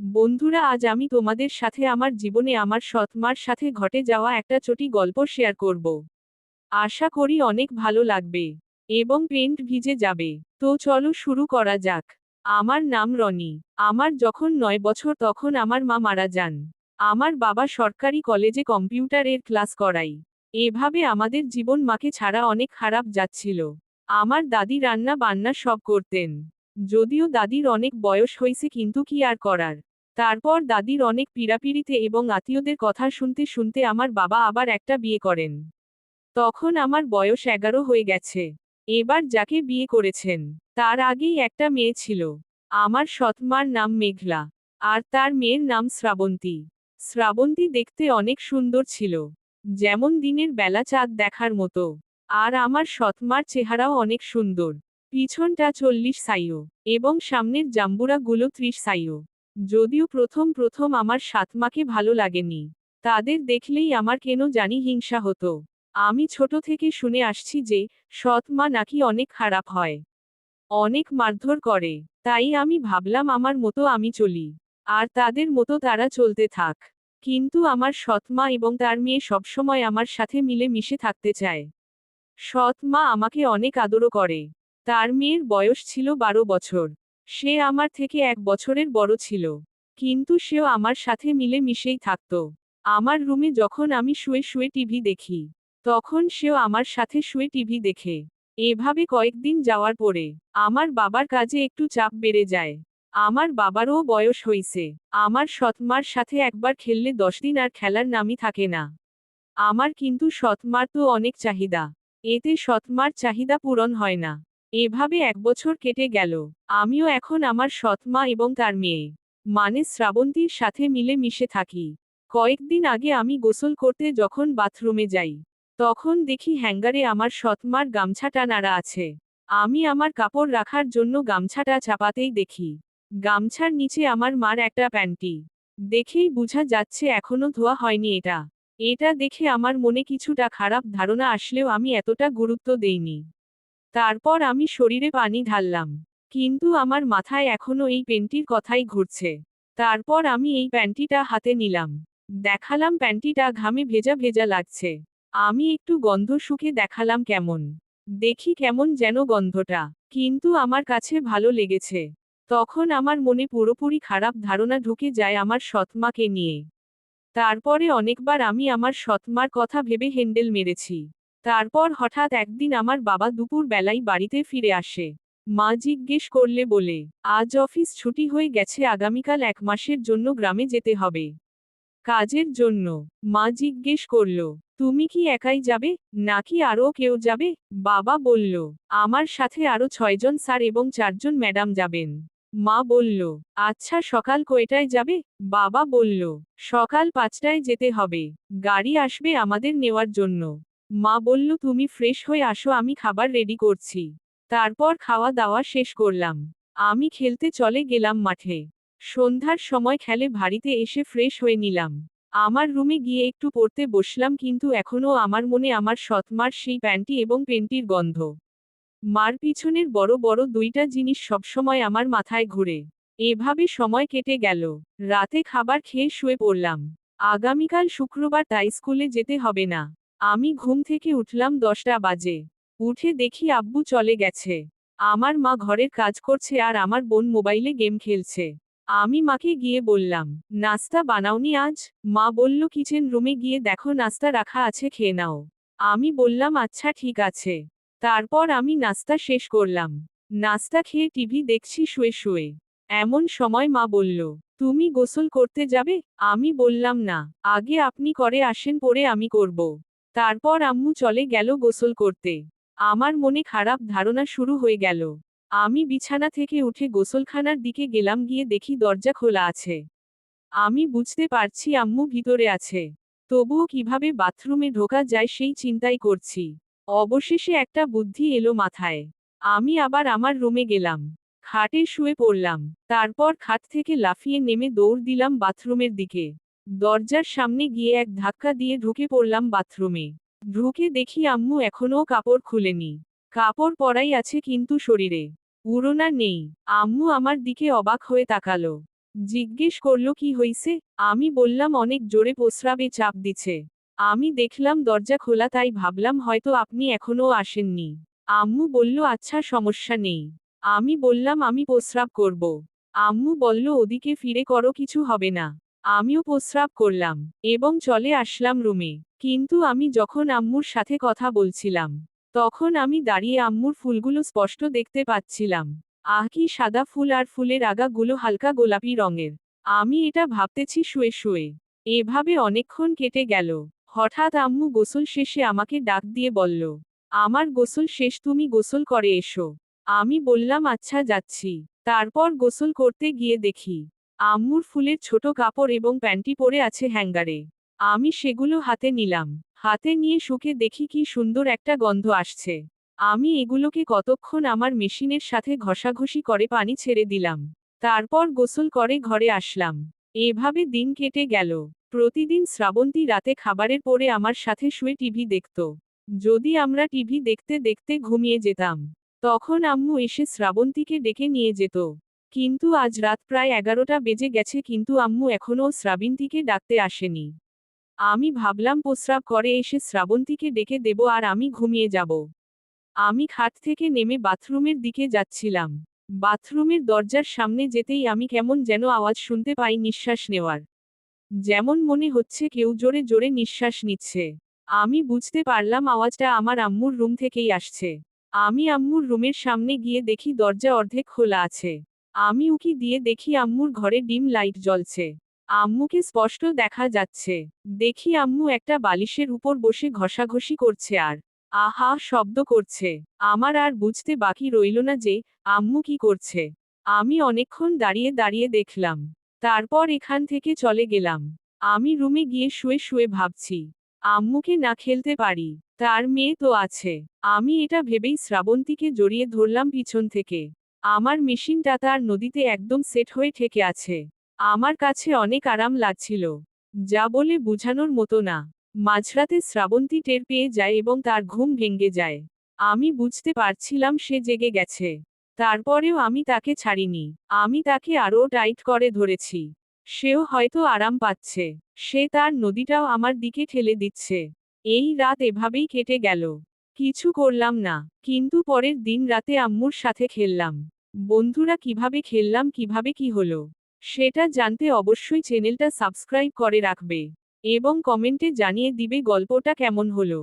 বন্ধুরা, আজ আমি তোমাদের সাথে আমার জীবনে আমার সৎমার সাথে ঘটে যাওয়া একটা চটি গল্প শেয়ার করব। আশা করি অনেক ভালো লাগবে এবং পেন্ট ভিজে যাবে। তো চলো শুরু করা যাক। আমার নাম রনি। আমার যখন নয় বছর তখন আমার মা মারা যান। আমার বাবা সরকারি কলেজে কম্পিউটারের ক্লাস করাই এভাবে আমাদের জীবন মাকে ছাড়া অনেক খারাপ যাচ্ছিল। আমার দাদি রান্না বান্না সব করতেন। যদিও দাদির অনেক বয়স হয়েছে কিন্তু কি আর করার। তারপর দাদির অনেক পীড়াপিড়িতে এবং আত্মীয়দের কথা শুনতে শুনতে আমার বাবা আবার একটা বিয়ে করেন। তখন আমার বয়স এগারো হয়ে গেছে। এবার যাকে বিয়ে করেছেন, তার আগেই একটা মেয়ে ছিল। আমার সৎমার নাম মেঘলা, আর তার মেয়ের নাম শ্রাবন্তী। শ্রাবন্তী দেখতে অনেক সুন্দর ছিল। যেমন দিনের বেলা চাঁদ দেখার মতো। আর আমার সৎমার চেহারাও অনেক সুন্দর। পিছনটা চল্লিশ সাইও এবং সামনের জাম্বুরাগুলো ত্রিশ সাইও। যদিও প্রথম প্রথম আমার সাতমাকে ভালো লাগেনি। তাদের দেখলেই আমার কেন জানি হিংসা হতো। আমি ছোট থেকে শুনে আসছি যে সৎ মা নাকি অনেক খারাপ হয়। অনেক মারধর করে। তাই আমি ভাবলাম আমার মতো আমি চলি। আর তাদের মতো তারা চলতে থাক। কিন্তু আমার সৎ মা এবং তার মেয়ে সবসময় আমার সাথে মিলে মিশে থাকতে চায়। সৎ মা আমাকে অনেক আদরও করে। তার মেয়ের বয়স ছিল বারো বছর। সে আমার থেকে এক বছরের বড় ছিল। কিন্তু সেও আমার সাথে মিলে মিশেই থাকত। আমার রুমে যখন আমি শুয়ে শুয়ে টিভি দেখি, তখন সেও আমার সাথে শুয়ে টিভি দেখে। এভাবে কয়েকদিন যাওয়ার পরে, আমার বাবার কাজে একটু চাপ বেড়ে যায়। আমার বাবারও বয়স হইছে। আমার সৎমার সাথে একবার খেললে দশ দিন আর খেলার নামই থাকে না। আমার কিন্তু সৎমার তো অনেক চাহিদা। এতে সৎমার চাহিদা পূরণ হয় না। এভাবে এক বছর কেটে গেল। আমিও এখন আমার সৎমা এবং তার মেয়ে। মানে শ্রাবন্তীর সাথে মিলে মিশে থাকি। কয়েকদিন আগে আমি গোসল করতে যখন বাথরুমে যাই, তখন দেখি হ্যাঙ্গারে আমার সৎমার গামছাটা নাড়া আছে। আমি আমার কাপড় রাখার জন্য গামছাটা চাপাতেই দেখি। গামছার নিচে আমার মার একটা প্যান্টি। দেখেই বোঝা যাচ্ছে এখনও ধোয়া হয়নি এটা। এটা দেখে আমার মনে কিছুটা খারাপ ধারণা আসলেও আমি এতটা গুরুত্ব দেইনি। তারপর আমি শরীরে পানি ঢাললাম। কিন্তু আমার মাথায় এখনও এই পেন্টির কথাই ঘুরছে। তারপর আমি এই প্যান্টিটা হাতে নিলাম। দেখালাম প্যান্টিটা ঘামে ভেজা ভেজা লাগছে। আমি একটু গন্ধ শুকে দেখালাম কেমন। দেখি কেমন যেন গন্ধটা। কিন্তু আমার কাছে ভালো লেগেছে। তখন আমার মনে পুরোপুরি খারাপ ধারণা ঢুকে যায় আমার সৎমাকে নিয়ে। তারপরে অনেকবার আমি আমার সৎমার কথা ভেবে হ্যান্ডেল মেরেছি। তারপর হঠাৎ একদিন আমার বাবা দুপুর বেলায় বাড়িতে ফিরে আসে। মা জিজ্ঞেস করলে বলে, আজ অফিস ছুটি হয়ে গেছে, আগামীকাল এক মাসের জন্য গ্রামে যেতে হবে। কাজের জন্য। মা জিজ্ঞেস করল, তুমি কি একাই যাবে? নাকি আরও কেউ যাবে? বাবা বলল, আমার সাথে আরও ছয়জন স্যার এবং চারজন ম্যাডাম যাবেন। মা বলল আচ্ছা সকাল কয়টায় যাবে? বাবা বলল, সকাল পাঁচটায় যেতে হবে। গাড়ি আসবে আমাদের নেওয়ার জন্য। মা বলল, তুমি ফ্রেশ হয়ে আসো, আমি খাবার রেডি করছি। তারপর খাওয়া দাওয়া শেষ করলাম। আমি খেলতে চলে গেলাম মাঠে। সন্ধ্যার সময় খেলে ভারীতে এসে ফ্রেশ হয়ে নিলাম। আমার রুমে গিয়ে একটু পড়তে বসলাম, কিন্তু এখনও আমার মনে আমার সৎমার সেই প্যান্টি এবং পেন্টির গন্ধ। মার পিছনের বড় বড় দুইটা জিনিস সবসময় আমার মাথায় ঘুরে। এভাবে সময় কেটে গেল। রাতে খাবার খেয়ে শুয়ে পড়লাম। আগামীকাল শুক্রবার তাই স্কুলে যেতে হবে না। আমি ঘুম থেকে উঠলাম দশটা বাজে। উঠে দেখি আব্বু চলে গেছে। আমার মা ঘরের কাজ করছে আর আমার বোন মোবাইলে গেম খেলছে। আমি মাকে গিয়ে বললাম, নাস্তা বানাওনি আজ? মা বলল, কিচেন রুমে গিয়ে দেখো নাস্তা রাখা আছে, খেয়ে নাও। আমি বললাম আচ্ছা ঠিক আছে। তারপর আমি নাস্তা শেষ করলাম। নাস্তা খেয়ে টিভি দেখছি শুয়ে শুয়ে। এমন সময় মা বলল, তুমি গোসল করতে যাবে? আমি বললাম, না, আগে আপনি করে আসেন, পরে আমি করব। তারপর আম্মু চলে গেল গোসল করতে। আমার মনে খারাপ ধারণা শুরু হয়ে গেল। আমি বিছানা থেকে উঠে গোসলখানার দিকে গেলাম, গিয়ে দেখি দরজা খোলা আছে। আমি বুঝতে পারছি আম্মু ভিতরে আছে। তবুও কীভাবে বাথরুমে ঢোকা যায় সেই চিন্তাই করছি। অবশেষে একটা বুদ্ধি এলো মাথায়। আমি আবার আমার রুমে গেলাম। খাটে শুয়ে পড়লাম। তারপর খাট থেকে লাফিয়ে নেমে দৌড় দিলাম বাথরুমের দিকে। দরজার সামনে গিয়ে এক ধাক্কা দিয়ে ঢুকে পড়লাম বাথরুমে। ঢুকে দেখি আম্মু এখনও কাপড় খুলেনি। কাপড় পরাই আছে কিন্তু শরীরে। উড়োনা নেই। আম্মু আমার দিকে অবাক হয়ে তাকালো। জিজ্ঞেস করল, কি হইছে? আমি বললাম, অনেক জোরে প্রস্রাবে চাপ দিছে আমি দেখলাম দরজা খোলা, তাই ভাবলাম হয়তো আপনি এখনও আসেননি। আম্মু বলল আচ্ছা সমস্যা নেই। আমি বললাম, আমি প্রস্রাব করব। আম্মু বলল, ওদিকে ফিরে করো, কিছু হবে না। আমিও প্রস্রাব করলাম এবং চলে আসলাম রুমে। কিন্তু আমি যখন আম্মুর সাথে কথা বলছিলাম, তখন আমি দাঁড়িয়ে আম্মুর ফুলগুলো স্পষ্ট দেখতে পাচ্ছিলাম। আহ, কি সাদা ফুল আর ফুলের আগাগুলো হালকা গোলাপি রঙের। আমি এটা ভাবতেছি শুয়ে শুয়ে। এভাবে অনেকক্ষণ কেটে গেল। হঠাৎ আম্মু গোসল শেষে আমাকে ডাক দিয়ে বলল, আমার গোসল শেষ, তুমি গোসল করে এসো। আমি বললাম আচ্ছা যাচ্ছি। তারপর গোসল করতে গিয়ে দেখি আম্মুর ফুলের ছোট কাপড় এবং প্যান্টি পরে আছে হ্যাঙ্গারে। আমি সেগুলো হাতে নিলাম। হাতে নিয়ে শুকে দেখি কি সুন্দর একটা গন্ধ আসছে। আমি এগুলোকে কতক্ষণ আমার মেশিনের সাথে ঘষাঘষি করে পানি ছেড়ে দিলাম। তারপর গোসল করে ঘরে আসলাম। এভাবে দিন কেটে গেল। প্রতিদিন শ্রাবন্তী রাতে খাবারের পরে আমার সাথে শুয়ে টিভি দেখত। যদি আমরা টিভি দেখতে দেখতে ঘুমিয়ে যেতাম, তখন আম্মু এসে শ্রাবন্তীকে ডেকে নিয়ে যেত। কিন্তু আজ রাত প্রায় এগারোটা বেজে গেছে কিন্তু আম্মু এখনও শ্রাবন্তীকে ডাকতে আসেনি। আমি ভাবলাম প্রস্রাব করে এসে শ্রাবন্তীকে ডেকে দেব আর আমি ঘুমিয়ে যাব। আমি খাট থেকে নেমে বাথরুমের দিকে যাচ্ছিলাম। বাথরুমের দরজার সামনে যেতেই আমি কেমন যেন আওয়াজ শুনতে পাই নিঃশ্বাস নেওয়ার। যেমন মনে হচ্ছে কেউ জোরে জোরে নিঃশ্বাস নিচ্ছে। আমি বুঝতে পারলাম আওয়াজটা আমার আম্মুর রুম থেকেই আসছে। আমি আম্মুর রুমের সামনে গিয়ে দেখি দরজা অর্ধেক খোলা আছে। আমি উকি দিয়ে দেখি আম্মুর ঘরে ডিম লাইট জ্বলছে। আম্মুকে স্পষ্ট দেখা যাচ্ছে। দেখি আম্মু একটা বালিশের উপর বসে ঘষাঘষি করছে আর, আহা, শব্দ করছে। আমার আর বুঝতে বাকি রইল না যে, আম্মু কি করছে। আমি অনেকক্ষণ দাঁড়িয়ে দাঁড়িয়ে দেখলাম। তারপর এখান থেকে চলে গেলাম। আমি রুমে গিয়ে শুয়ে শুয়ে ভাবছি, আম্মুকে না খেলতে পারি, তার মেয়ে তো আছে। আমি এটা ভেবেই শ্রাবন্তীকে জড়িয়ে ধরলাম পিছন থেকে। আমার মেশিনটা তার নদীতে একদম সেট হয়ে ঠেকে আছে। আমার কাছে অনেক আরাম লাগছিল। যা বলে বুঝানোর মতো না। মাঝরাতে শ্রাবন্তী টের পেয়ে যায় এবং তার ঘুম ভেঙে যায়। আমি বুঝতে পারছিলাম সে জেগে গেছে। তারপরেও আমি তাকে ছাড়িনি। আমি তাকে আরও টাইট করে ধরেছি। সেও হয়তো আরাম পাচ্ছে। সে তার নদীটাও আমার দিকে ঠেলে দিচ্ছে। এই রাত এভাবেই কেটে গেল। কিছু করলাম না, কিন্তু পরের দিন রাতে আম্মুর সাথে খেললাম। বন্ধুরা কীভাবে খেললাম, কীভাবে কি হলো, সেটা জানতে অবশ্যই চ্যানেলটা সাবস্ক্রাইব করে রাখবে এবং কমেন্টে জানিয়ে দিবে গল্পটা কেমন হলো।